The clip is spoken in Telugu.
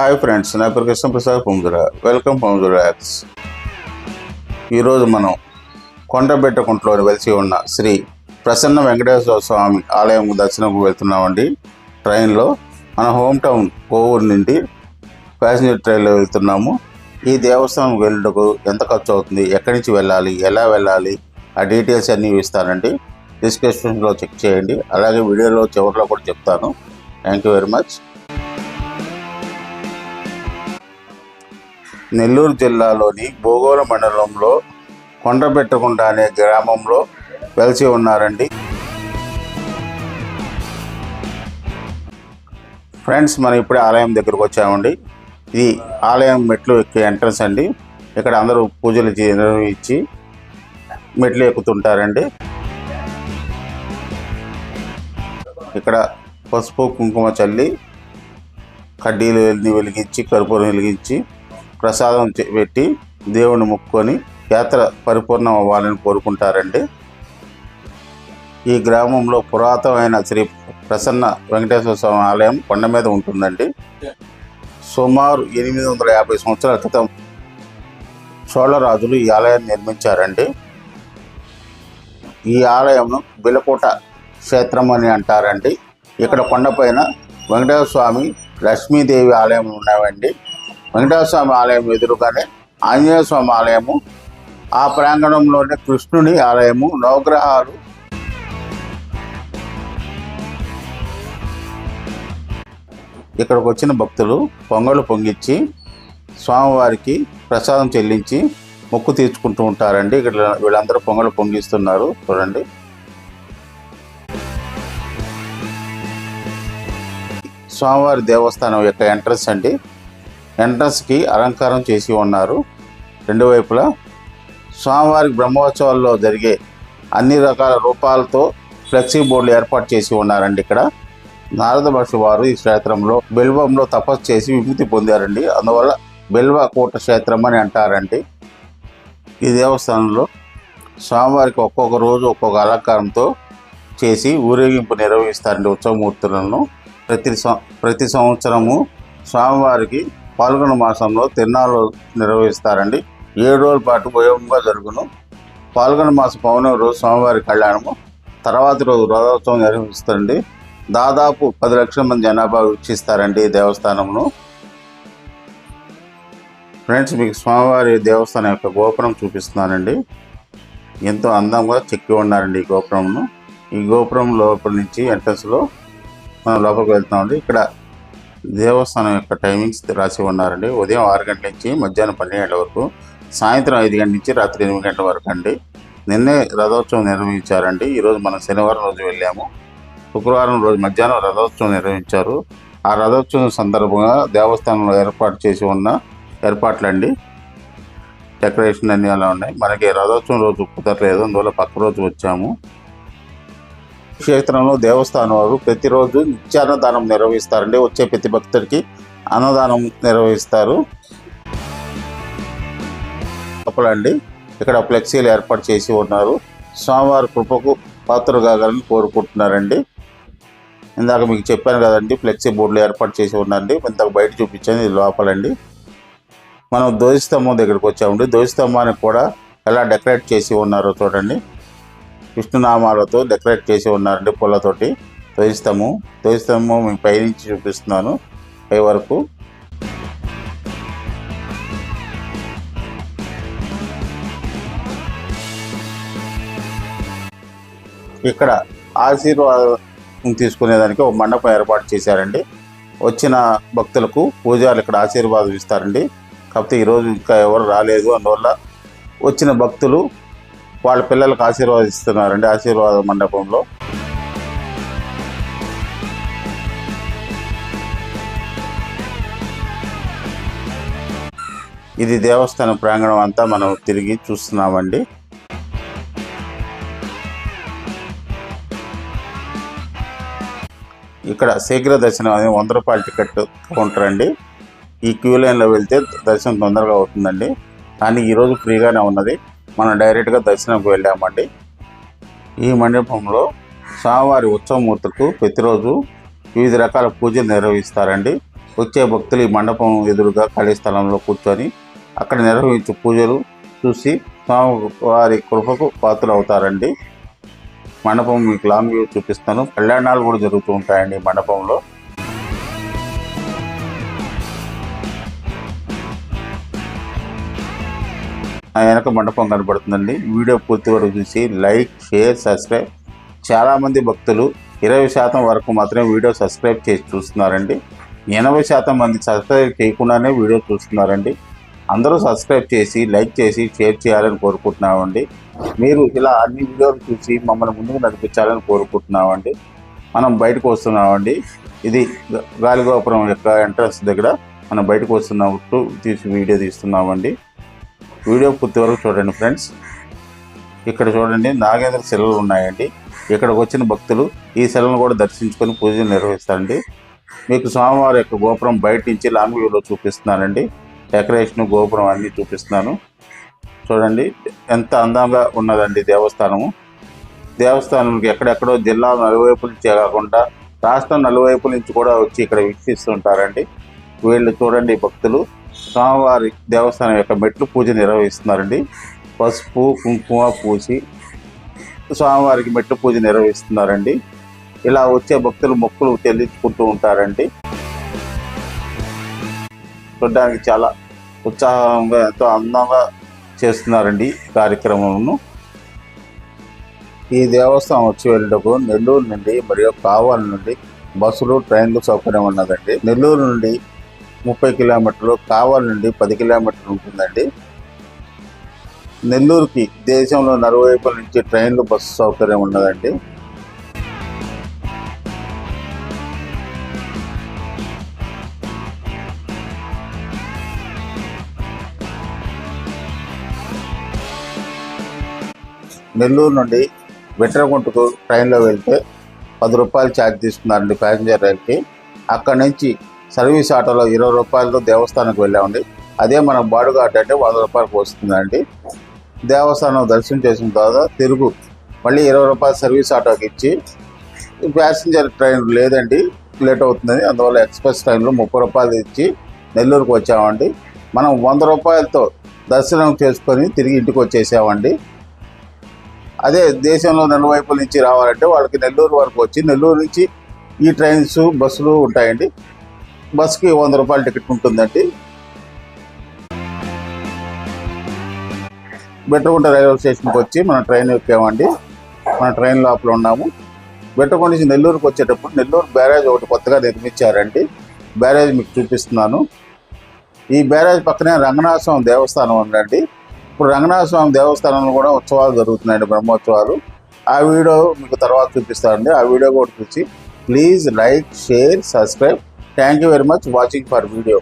హాయ్ ఫ్రెండ్స్ నా పేరు కృష్ణప్రసాద్ పొందుర వెల్కమ్ పొందుర యాక్స్ ఈరోజు మనం కొండబెట్టకుంటలోని వెలిసి ఉన్న శ్రీ ప్రసన్న వెంకటేశ్వర స్వామి ఆలయం దర్శనంకు వెళ్తున్నామండి. ట్రైన్లో మన హోమ్ టౌన్ కోవూరు నుండి ప్యాసింజర్ ట్రైన్లో వెళ్తున్నాము. ఈ దేవస్థానం వెళ్ళటకు ఎంత ఖర్చు అవుతుంది ఎక్కడి నుంచి వెళ్ళాలి ఎలా వెళ్ళాలి ఆ డీటెయిల్స్ అన్నీ ఇస్తానండి డిస్క్రిప్షన్లో చెక్ చేయండి. అలాగే వీడియోలో చివరిలో కూడా చెప్తాను. Thank you very much Nellore జిల్లాలోని భూగోళ మండలంలో కొండబెట్టకుండా అనే గ్రామంలో వెలిసి ఉన్నారండి. ఫ్రెండ్స్ మనం ఇప్పుడే ఆలయం దగ్గరకు వచ్చామండి. ఇది ఆలయం మెట్లు ఎక్కే ఎంట్రన్స్ అండి. ఇక్కడ అందరూ పూజలు చే- నిర్వహించి మెట్లు ఎక్కుతుంటారండి. ఇక్కడ పసుపు కుంకుమ చల్లి కడ్డీలు వెలిగించి కర్పూరం వెలిగించి ప్రసాదం పెట్టి దేవుని మొక్కుకొని యాత్ర పరిపూర్ణం అవ్వాలని కోరుకుంటారండి. ఈ గ్రామంలో పురాతనమైన శ్రీ ప్రసన్న వెంకటేశ్వర స్వామి ఆలయం కొండ మీద ఉంటుందండి. సుమారు ఎనిమిది వందల యాభై సంవత్సరాల క్రితం చోళరాజులు ఈ ఆలయాన్ని నిర్మించారండి. ఈ ఆలయం బిలకోట క్షేత్రం అని అంటారండి. ఇక్కడ కొండపైన వెంకటేశ్వర స్వామి లక్ష్మీదేవి ఆలయం ఉన్నాయండి. వెంకటేశ్వరస్వామి ఆలయం ఎదురుగానే ఆంజనేయ స్వామి ఆలయము ఆ ప్రాంగణంలోనే కృష్ణుని ఆలయము నవగ్రహాలు. ఇక్కడికి వచ్చిన భక్తులు పొంగలు పొంగిచ్చి స్వామివారికి ప్రసాదం చెల్లించి మొక్కు తీర్చుకుంటూ ఉంటారండి. ఇక్కడ వీళ్ళందరూ పొంగలు పొంగిస్తున్నారు. చూడండి. స్వామివారి దేవస్థానం యొక్క ఎంట్రన్స్ అండి. ఎంట్రన్స్కి అలంకారం చేసి ఉన్నారు. రెండు వైపులా స్వామివారి బ్రహ్మోత్సవాల్లో జరిగే అన్ని రకాల రూపాలతో ఫ్లెక్సీ బోర్డులు ఏర్పాటు చేసి ఉన్నారండి ఇక్కడ. నారద మహర్షి వారు ఈ క్షేత్రంలో బెల్వంలో తపస్సు చేసి విముక్తి పొందారండి. అందువల్ల బెల్వకోట క్షేత్రం అని అంటారండి. ఈ దేవస్థానంలో స్వామివారికి ఒక్కొక్క రోజు ఒక్కొక్క అలంకారంతో చేసి ఊరేగింపు నిర్వహిస్తారండి ఉత్సవమూర్తులను. ప్రతి సం- ప్రతి సంవత్సరము స్వామివారికి పాల్గొన మాసంలో తిరునాళ్ళు నిర్వహిస్తారండి. ఏడు రోజుల పాటు వైభవంగా జరుగును. పాల్గొన మాస పౌర్ణమి రోజు స్వామివారి కళ్యాణము. తర్వాతి రోజు రథోత్సవం నిర్వహిస్తారండి. దాదాపు పది లక్షల మంది జనాభా వీక్షిస్తారండి ఈ దేవస్థానమును. ఫ్రెండ్స్ మీకు స్వామివారి దేవస్థానం యొక్క గోపురం చూపిస్తున్నానండి. ఎంతో అందంగా చెక్కి ఉన్నారండి ఈ గోపురంను ఈ గోపురం లోపల నుంచి ఎంట్రన్స్లో మనం లోపలికి వెళ్తున్నామండి. ఇక్కడ దేవస్థానం యొక్క టైమింగ్స్ రాసి ఉన్నారండి. ఉదయం ఆరు గంటల నుంచి మధ్యాహ్నం పన్నెండు గంటల వరకు సాయంత్రం ఐదు గంటల నుంచి రాత్రి ఎనిమిది గంటల వరకు అండి. నిన్నే రథోత్సవం నిర్వహించారండి. ఈరోజు మనం శనివారం రోజు వెళ్ళాము. శుక్రవారం రోజు మధ్యాహ్నం రథోత్సవం నిర్వహించారు. ఆ రథోత్సవం సందర్భంగా దేవస్థానంలో ఏర్పాటు చేసి ఉన్న ఏర్పాట్లండి. డెకరేషన్ అన్నీ అలా ఉన్నాయి. మనకి రథోత్సవం రోజు కుదరలేదు. అందువల్ల పక్క రోజు వచ్చాము. క్షేత్రంలో దేవస్థానం వారు ప్రతిరోజు నిత్యాన్నదానం నిర్వహిస్తారండి. వచ్చే ప్రతి భక్తుడికి అన్నదానం నిర్వహిస్తారు. లోపలండి ఇక్కడ ఫ్లెక్సీలు ఏర్పాటు చేసి ఉన్నారు. స్వామివారి కృపకు పాత్రలు కాగలని కోరుకుంటున్నారండి. ఇందాక మీకు చెప్పాను కదండి ఫ్లెక్సీ బోర్డులు ఏర్పాటు చేసి ఉన్నారండి. ఇందాక బయట చూపించాను ఇది లోపలండి. మనం ధ్వజస్తంభం దగ్గరికి వచ్చామండి. ధ్వజస్తంభానికి కూడా ఎలా డెకరేట్ చేసి ఉన్నారో చూడండి. విష్ణునామాలతో డెకరేట్ చేసి ఉన్నారండి పూలతోటి. ధ్వజస్తంభం ధ్వజస్తంభం మేము పైనుంచి చూపిస్తున్నాను. పై వరకు. ఇక్కడ ఆశీర్వాదం తీసుకునేదానికి ఒక మండపం ఏర్పాటు చేశారండి. వచ్చిన భక్తులకు పూజారులు ఇక్కడ ఆశీర్వాదం ఇస్తారండి. కాకపోతే ఈరోజు ఇంకా ఎవరు రాలేదు అందువల్ల వచ్చిన భక్తులు వాళ్ళ పిల్లలకు ఆశీర్వాదిస్తున్నారండి ఆశీర్వాద మండపంలో. ఇది దేవస్థానం ప్రాంగణం అంతా మనం తిరిగి చూస్తున్నామండి. ఇక్కడ శీఘ్ర దర్శనం అనేది వంద రూపాయల టికెట్ కౌంటర్ అండి. ఈ క్యూ లైన్లో వెళ్తే దర్శనం తొందరగా అవుతుందండి. కానీ ఈరోజు ఫ్రీగానే ఉన్నది. మనం డైరెక్ట్గా దర్శనంకి వెళ్ళామండి. ఈ మండపంలో స్వామివారి ఉత్సవమూర్తులకు ప్రతిరోజు వివిధ రకాల పూజలు నిర్వహిస్తారండి. వచ్చే భక్తులు ఈ మండపం ఎదురుగా ఖాళీ స్థలంలో కూర్చొని అక్కడ నిర్వహించే పూజలు చూసి స్వామివారి కృపకు పాత్రలు అవుతారండి మండపం మీకు లాంగ్ వ్యూ చూపిస్తాను. కళ్యాణాలు కూడా జరుగుతూ ఉంటాయండి మండపంలో. వెనక మండపం కనబడుతుందండి. వీడియో పూర్తి వరకు చూసి లైక్ షేర్ సబ్స్క్రైబ్. చాలామంది భక్తులు ఇరవై శాతం వరకు మాత్రమే వీడియో సబ్స్క్రైబ్ చేసి చూస్తున్నారండి. ఎనభై శాతం మంది సబ్స్క్రైబ్ చేయకుండానే వీడియో చూస్తున్నారండి. అందరూ సబ్స్క్రైబ్ చేసి లైక్ చేసి షేర్ చేయాలని కోరుకుంటున్నామండి. మీరు ఇలా అన్ని వీడియోలు చూసి మమ్మల్ని ముందుకు నడిపించాలని కోరుకుంటున్నామండి. మనం బయటకు వస్తున్నామండి. ఇది గాలిగోపురం యొక్క ఎంట్రన్స్ దగ్గర మనం బయటకు వస్తున్నట్టు తీసి వీడియో తీస్తున్నామండి. వీడియో పూర్తి వరకు చూడండి ఫ్రెండ్స్. ఇక్కడ చూడండి నాగేంద్ర శిలలు ఉన్నాయండి. ఇక్కడికి వచ్చిన భక్తులు ఈ శిలను కూడా దర్శించుకొని పూజలు నిర్వహిస్తారండి. మీకు స్వామివారి యొక్క గోపురం బయట నుంచి లాంగ్ వ్యూలో చూపిస్తున్నానండి. డెకరేషన్ గోపురం అన్నీ చూపిస్తున్నాను. చూడండి ఎంత అందంగా ఉన్నదండి దేవస్థానము. దేవస్థానంకి ఎక్కడెక్కడో జిల్లా నలువైపుల నుంచే కాకుండా రాష్ట్రం నలువైపుల నుంచి కూడా వచ్చి ఇక్కడ వీక్షిస్తుంటారండి. వీళ్ళు చూడండి భక్తులు. స్వామివారి దేవస్థానం యొక్క మెట్లు పూజ నిర్వహిస్తున్నారండి. పసుపు కుంకుమ పూసి స్వామివారికి మెట్లు పూజ నిర్వహిస్తున్నారండి. ఇలా వచ్చే భక్తులు మొక్కులు చెల్లించుకుంటూ ఉంటారండి. చూడడానికి చాలా ఉత్సాహంగా ఎంతో అందంగా చేస్తున్నారండి కార్యక్రమంను కార్యక్రమమును. ఈ దేవస్థానం వచ్చి వెళ్ళటకు నెల్లూరు నుండి మరియు కావాల నుండి బస్సులు ట్రైన్లు సౌకర్యం ఉన్నదండి. నెల్లూరు నుండి ముప్పై కిలోమీటర్లు కావలి నుండి పది కిలోమీటర్లు ఉంటుందండి. నెల్లూరుకి దేశంలో నలువైపుల నుంచి ట్రైన్లు బస్సు సౌకర్యం ఉన్నదండి. నెల్లూరు నుండి వెట్రగుంటకు ట్రైన్లో వెళ్తే పది రూపాయలు ఛార్జ్ తీసుకున్నారండి ప్యాసింజర్ రైల్కి. అక్కడి నుంచి సర్వీస్ ఆటోలో ఇరవై రూపాయలతో దేవస్థానానికి వెళ్ళామండి అదే మన ఆటో అంటే వంద రూపాయలకు వస్తుందండి దేవస్థానం దర్శనం చేసిన తర్వాత తిరుగు. మళ్ళీ ఇరవై రూపాయల సర్వీస్ ఆటోకి ఇచ్చి ప్యాసింజర్ ట్రైన్ లేదండి లేట్ అవుతుందని అందువల్ల ఎక్స్ప్రెస్ ట్రైన్లో ముప్పై రూపాయలు ఇచ్చి నెల్లూరుకు వచ్చామండి. మనం వంద రూపాయలతో దర్శనం చేసుకొని తిరిగి ఇంటికి వచ్చేసామండి. అదే దేశంలో నలువైపుల నుంచి రావాలంటే వాళ్ళకి నెల్లూరు వరకు వచ్చి నెల్లూరు నుంచి ఈ ట్రైన్స్ బస్సులు ఉంటాయండి. బస్కి వంద రూపాయల టికెట్ ఉంటుందండి. బెట్టగుంట రైల్వే స్టేషన్కి వచ్చి మన ట్రైన్ ఎక్కామండి. మన ట్రైన్ లోపల ఉన్నాము. బెట్టగుంట నుంచి నెల్లూరుకి వచ్చేటప్పుడు నెల్లూరు బ్యారేజ్ ఒకటి కొత్తగా నిర్మించారండి. బ్యారేజ్ మీకు చూపిస్తున్నాను. ఈ బ్యారేజ్ పక్కనే రంగనాథ స్వామి దేవస్థానం ఉందండి. ఇప్పుడు రంగనాథ స్వామి దేవస్థానంలో కూడా ఉత్సవాలు జరుగుతున్నాయండి బ్రహ్మోత్సవాలు. ఆ వీడియో మీకు తర్వాత చూపిస్తానండి. ఆ వీడియో కూడా చూసి please like share subscribe. Thank you very much watching for video